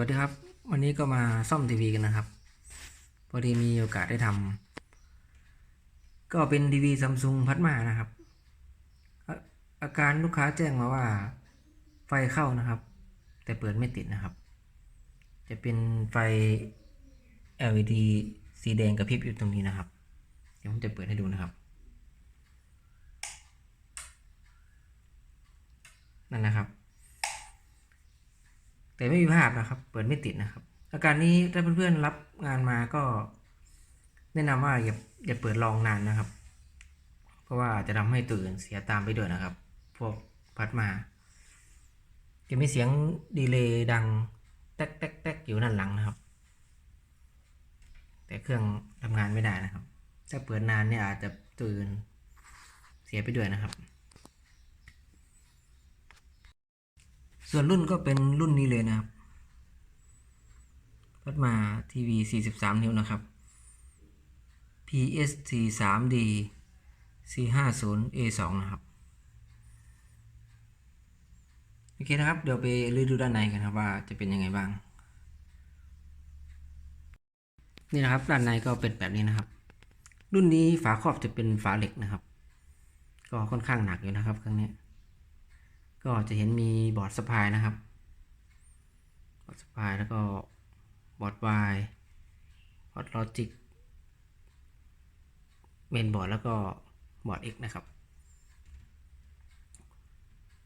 วัสดีครับ วันนี้ก็มาซ่อมทีวีกันนะครับ พอดีมีโอกาสได้ทำก็เป็นทีวีซัมซุงพัดมานะครับอะอาการลูกค้าแจ้งมาว่าไฟเข้านะครับ แต่เปิดไม่ติดนะครับ จะเป็นไฟ LED สีแดงกระพริบอยู่ตรงนี้นะครับ เดี๋ยวผมจะเปิดให้ดูนะครับ นั่นนะครับ แต่ไม่มีภาพนะครับ เปิดไม่ติดนะครับ อาการนี้ถ้าเพื่อนๆรับงานมาก็ แนะนำว่าอย่าอย่าเปิดลองนานนะครับ เพราะว่าอาจจะทำให้ตื่นเสียตามไปด้วยนะครับ พวกพัดมา จะมีเสียงดีเลย์ดังแต๊กแต๊กแต๊กอยู่ด้านหลังนะครับ แต่เครื่องทำงานไม่ได้นะครับ ถ้าเปิดนานเนี่ยอาจจะตื่นเสียไปด้วยนะครับ ส่วนรุ่นก็เป็นรุ่นนี้เลยนะครับพัดมาทีวี 43 นิ้วนะครับ PST 3D C50A2 นะครับ โอเคนะครับ เดี๋ยวไปรีดูด้านในกันครับว่าจะเป็นยังไงบ้าง นี่นะครับ ด้านในก็เป็นแบบนี้นะครับ รุ่นนี้ฝาครอบจะเป็นฝาเหล็กนะครับ ก็ค่อนข้างหนักอยู่นะครับครั้งนี้ ก็จะเห็นมีบอร์ดสปายนะครับ บอร์ดสปายแล้วก็บอร์ด Y บอร์ดลอจิกเมนบอร์ดแล้วก็บอร์ด X นะครับ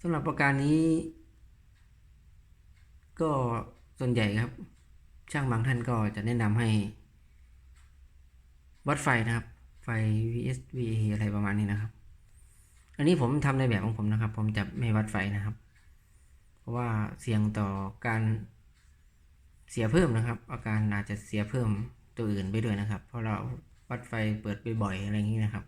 สำหรับประการนี้ ก็ส่วนใหญ่ครับ ช่างบางท่านก็จะแนะนำให้ วัดไฟนะครับ ไฟ VSVA อะไรประมาณนี้นะครับ อันนี้ผมทำในแบบของผมนะครับ ผมจะไม่วัดไฟนะครับ เพราะว่าเสี่ยงต่อการเสียเพิ่มนะครับ อาการอาจจะเสียเพิ่มตัวอื่นไปด้วยนะครับ เพราะเราวัดไฟเปิดบ่อยๆอะไรอย่างนี้นะครับ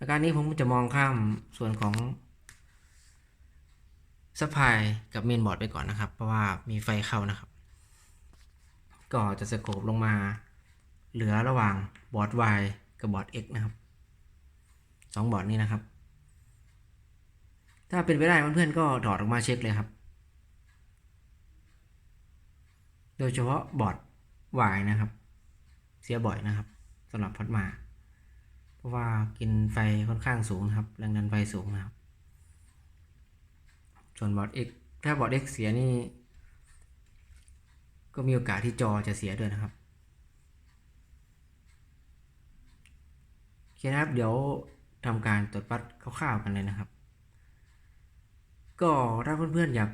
อาการนี้ผมจะมองข้ามส่วนของสปายกับเมนบอร์ดไปก่อนนะครับ เพราะว่ามีไฟเข้านะครับ ก็จะสโคบลงมา เหลือระหว่างบอร์ด Y กับบอร์ด X นะครับสองบอร์ดนี้นะครับ ถ้าเป็นไปได้เพื่อนๆก็ถอดออกมาเช็คเลยครับ โดยเฉพาะบอร์ด Y นะครับ เสียบ่อยนะครับสำหรับพัดมา เพราะว่ากินไฟค่อนข้างสูงนะครับ แรงดันไฟสูงนะครับ ส่วนบอร์ด X ถ้าบอร์ด X เสียนี่ ก็มีโอกาสที่จอจะเสียด้วยนะครับโอเคนะครับ เดี๋ยวทำการตรวจวัดคร่าวๆกันเลยนะครับ ก็ถ้าเพื่อนๆอยาก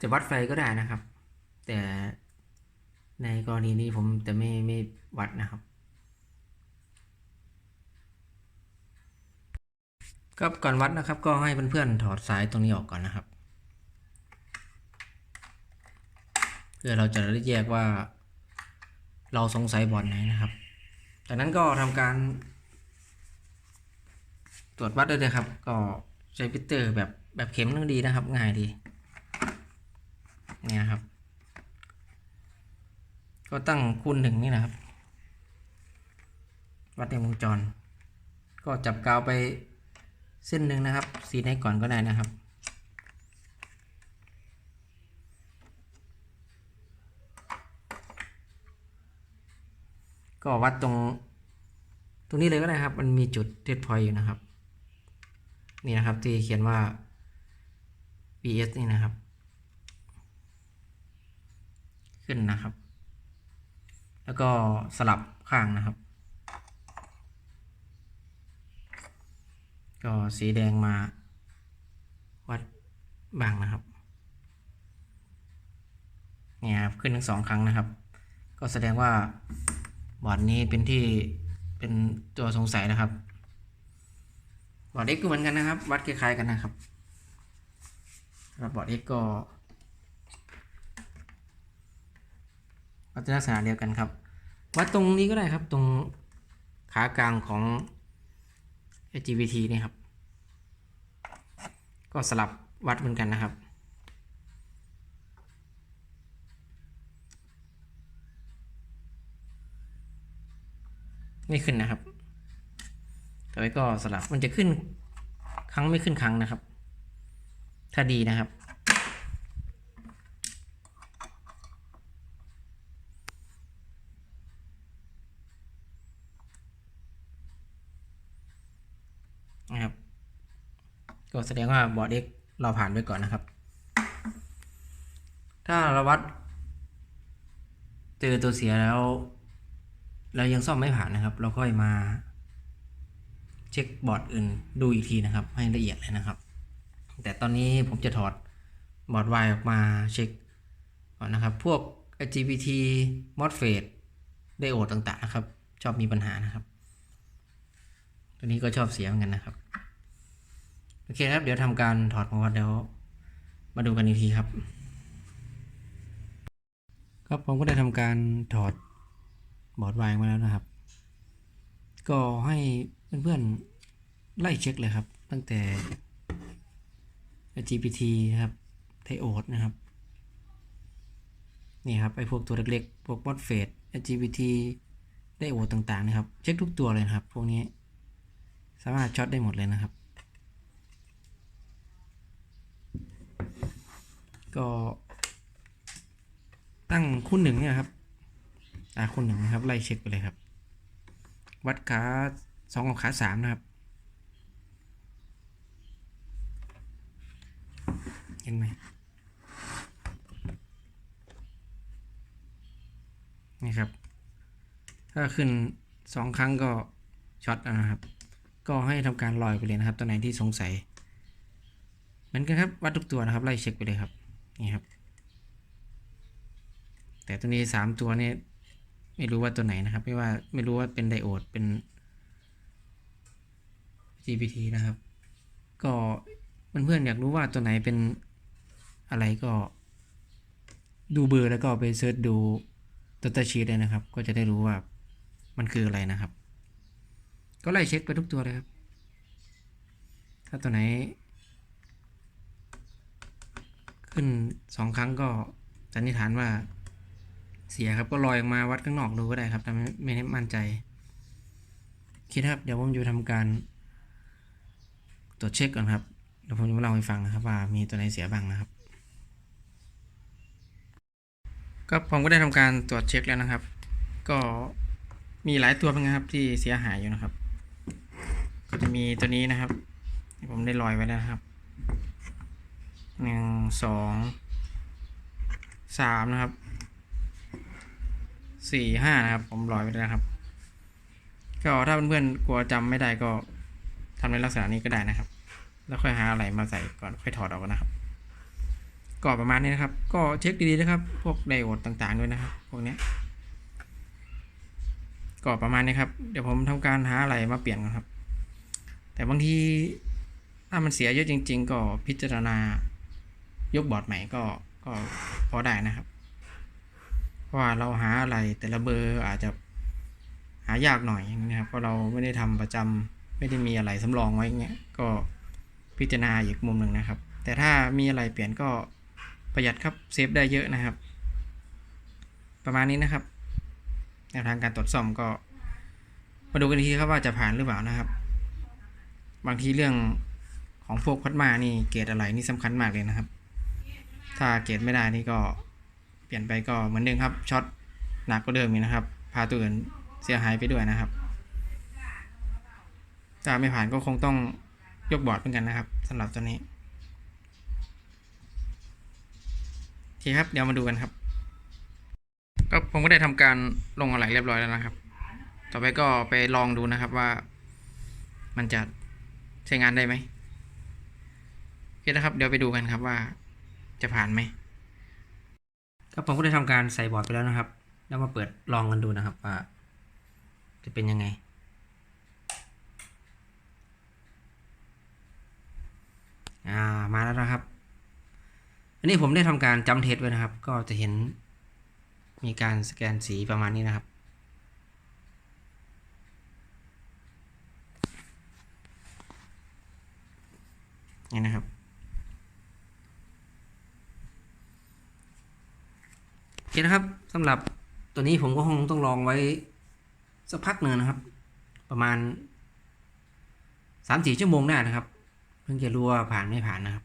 จะวัดไฟก็ได้นะครับ แต่ในกรณีนี้ผมจะไม่ไม่วัดนะครับ ครับก่อนวัดนะครับ ก็ให้เพื่อนๆถอดสายตรงนี้ออกก่อนนะครับเพื่อเราจะได้แยกว่าเราสงสัยบอร์ดไหนนะครับ จากนั้นก็ทำการ ตรวจวัดได้เลยครับ ก็ใช้พิเตอร์แบบแบบเข็มนึงดีนะครับ ง่ายดีเนี่ยครับ ก็ตั้งคูณหนึ่งนี่นะครับ วัดในวงจร ก็จับกาวไปเส้นหนึ่งนะครับ สีไหนก่อนก็ได้นะครับก็วัดตรง ตรงนี้เลยก็ได้ครับ มันมีจุดเทสพอยต์อยู่นะครับ นี่นะครับที่เขียนว่า BS นี่นะครับ ขึ้นนะครับ แล้วก็สลับข้างนะครับ ก็สีแดงมาวัดบางนะครับเนี่ยครับขึ้นทั้งสองครั้งนะครับ ก็แสดงว่าบอร์ดนี้เป็นที่เป็นตัวสงสัยนะครับ บอร์ด X ก็เหมือนกันนะครับ วัดคล้ายๆกันนะครับสำหรับบอร์ด X ก็วัดลักษณะเดียวกันครับ วัดตรงนี้ก็ได้ครับตรงขากลางของ LGBT นี่ครับ ก็สลับวัดเหมือนกันนะครับไม่ขึ้นนะครับ ตัวไว้ก็สลับมันจะขึ้นครั้งไม่ขึ้นครั้งนะครับ ถ้าดีนะครับ นะครับ ก็แสดงว่าบอร์ด X เราผ่านไปก่อนนะครับ ถ้าเราวัดเจอตัวเสียแล้ว เรายังซ่อมไม่ผ่านนะครับ เราก็มา เช็คบอร์ดอื่นดูอีกทีนะครับ ให้ละเอียดเลยนะครับ แต่ตอนนี้ผมจะถอดบอร์ด Y ออกมาเช็คก่อนนะครับ พวก LGBT MOSFET ไดโอดต่างๆนะครับ ชอบมีปัญหานะครับ ตัวนี้ก็ชอบเสียเหมือนกันนะครับ โอเคครับ เดี๋ยวทำการถอดมาวัดเดี๋ยวมาดูกันอีกทีครับ ครับผมก็ได้ทำการถอดบอร์ดวายมาแล้วนะครับ ก็ให้ เพื่อนๆ ไล่เช็คเลยครับ ตั้งแต่ GPT นะครับไทโอดนะครับนี่ครับไอพวกตัวเล็กๆ พวก MOSFET LGBT ไดโอดต่างๆนะครับ เช็คทุกตัวเลยนะครับ พวกนี้สามารถช็อตได้หมดเลยนะครับ ก็ตั้งคูณหนึ่งเนี่ยครับ อ่าคูณหนึ่งนะครับ ไล่เช็คไปเลยครับ วัดขาส สองกับขาสามนะครับเห็นไหมนี่ครับ ถ้าขึ้นสองครั้งก็ช็อตนะครับ ก็ให้ทำการลอยไปเลยนะครับตัวไหนที่สงสัย เหมือนกันครับวัดทุกตัวนะครับไล่เช็คไปเลยครับนี่ครับ แต่ตัวนี้สามตัวนี้ไม่รู้ว่าตัวไหนนะครับ ไม่ว่าไม่รู้ว่าเป็นไดโอดเป็น GPT นะครับ ก็เพื่อนๆอยากรู้ว่าตัวไหนเป็นอะไรก็ดูเบอร์แล้วก็ไปเซิร์ชดูตัวตชีตเลยนะครับ ก็จะได้รู้ว่ามันคืออะไรนะครับ ก็ไล่เช็คไปทุกตัวเลยครับ ถ้าตัวไหน ขึ้นสองครั้งก็สันนิษฐานว่าเสียครับก็ลอยออกมาวัดข้างนอกดูก็ได้ครับแต่ไม่ไม่มั่นใจ คิดครับ เดี๋ยวผมจะทำการ ตรวจเช็คก่อนครับเดี๋ยวผมจะมาเล่าให้ฟังนะครับ ว่ามีตัวไหนเสียบ้างนะครับ ก็ผมก็ได้ทำการตรวจเช็คแล้วนะครับ ก็มีหลายตัวเหมือนกันครับที่เสียหายอยู่นะครับ ก็จะมีตัวนี้นะครับ ผมได้ลอยไว้แล้วครับหนึ่งสองสามนะครับสี่ห้านะครับ ผมลอยไปแล้วครับ ก็ถ้าเพื่อนๆกลัวจำไม่ได้ก็ ทำในลักษณะนี้ก็ได้นะครับ แล้วค่อยหาอะไรมาใส่ก่อนค่อยถอดออกนะครับก็ประมาณนี้นะครับ ก็เช็คดีๆนะครับ พวกไดโอดต่างๆด้วยนะครับ พวกนี้ก็ประมาณนี้ครับ เดี๋ยวผมทำการหาอะไรมาเปลี่ยนกันครับ แต่บางทีถ้ามันเสียเยอะจริง ๆ ก็พิจารณายกบอร์ดใหม่ก็ก็พอได้นะครับ เพราะว่าเราหาอะไรแต่ละเบอร์อาจจะหายากหน่อยนะครับ เพราะเราไม่ได้ทำประจำ ไม่ได้มีอะไรสำรองไว้เงี้ยก็พิจารณาอีกมุมหนึ่งนะครับ แต่ถ้ามีอะไรเปลี่ยนก็ประหยัดครับเซฟได้เยอะนะครับ ประมาณนี้นะครับแนวทางการตรวจซ่อมก็มาดูกันทีครับว่าจะผ่านหรือเปล่านะครับ บางทีเรื่องของพวกพัดมานี่เกรดอะไรนี่สำคัญมากเลยนะครับ ถ้าเกรดไม่ได้นี่ก็เปลี่ยนไปก็เหมือนเดิมครับช็อตหนักก็เดิมอีกนะครับ พาตัวอื่นเสียหายไปด้วยนะครับ ถ้าไม่ผ่านก็คงต้องยกบอร์ดเหมือนกันนะครับสำหรับตัวนี้โอเคครับเดี๋ยวมาดูกันครับ ก็ผมก็ได้ทำการลงอะไรเรียบร้อยแล้วนะครับ ต่อไปก็ไปลองดูนะครับว่า มันจะใช้งานได้ไหมโอเคนะครับ เดี๋ยวไปดูกันครับว่าจะผ่านไหมครับผมก็ได้ทำการใส่บอร์ดไปแล้วนะครับ แล้วมาเปิดลองกันดูนะครับว่าจะเป็นยังไง อ่ามาแล้วนะครับ อันนี้ผมได้ทำการจำเทสไว้นะครับ ก็จะเห็นมีการสแกนสีประมาณนี้นะครับ นี่นะครับโอเคนะครับสำหรับตัวนี้ผมก็คงต้องลองไว้สักพักหนึ่งนะครับ ประมาณสามสี่ชั่วโมงได้นะครับ เพิ่งจะรู้ว่าผ่านไม่ผ่านนะครับ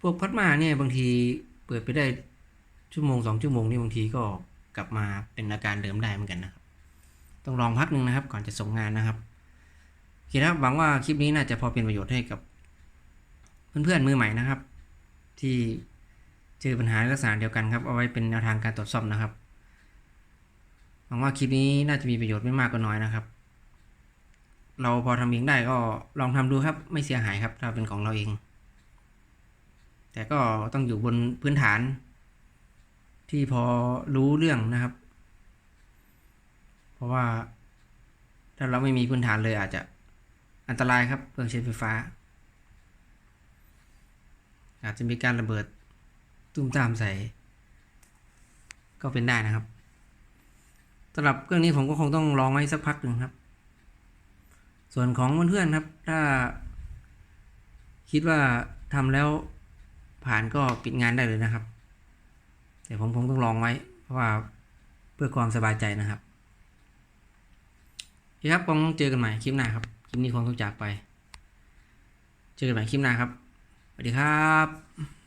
พวกพัดมาเนี่ยบางทีเปิดไปได้ชั่วโมงสองชั่วโมงนี่บางทีก็กลับมาเป็นอาการเดิมได้เหมือนกันนะครับ ต้องลองพักหนึ่งนะครับ ก่อนจะส่งงานนะครับโอเคนะครับหวังว่าคลิปนี้น่าจะพอเป็นประโยชน์ให้กับ เพื่อนๆมือใหม่นะครับ ที่เจอปัญหาลักษณะเดียวกันครับ เอาไว้เป็นแนวทางการตรวจสอบนะครับหวังว่าคลิปนี้น่าจะมีประโยชน์ไม่มากก็น้อยนะครับ เราพอทำเองได้ก็ลองทำดูครับ ไม่เสียหายครับ ถ้าเป็นของเราเอง แต่ก็ต้องอยู่บนพื้นฐาน ที่พอรู้เรื่องนะครับ เพราะว่า ถ้าเราไม่มีพื้นฐานเลยอาจจะอันตรายครับเครื่องใช้ไฟฟ้า อาจจะมีการระเบิดตุ้มตามใส่ ก็เป็นได้นะครับสำหรับเครื่องนี้ผมก็คงต้องลองไว้สักพักหนึ่งครับ ส่วนของเพื่อนๆครับ ถ้า คิดว่าทำแล้วผ่านก็ปิดงานได้เลยนะครับ แต่ผมคงต้องลองไว้ เพราะว่าเพื่อความสบายใจนะครับโอเคครับคงเจอกันใหม่คลิปหน้าครับ คลิปนี้คงต้องจากไป เจอกันใหม่คลิปหน้าครับ สวัสดีครับ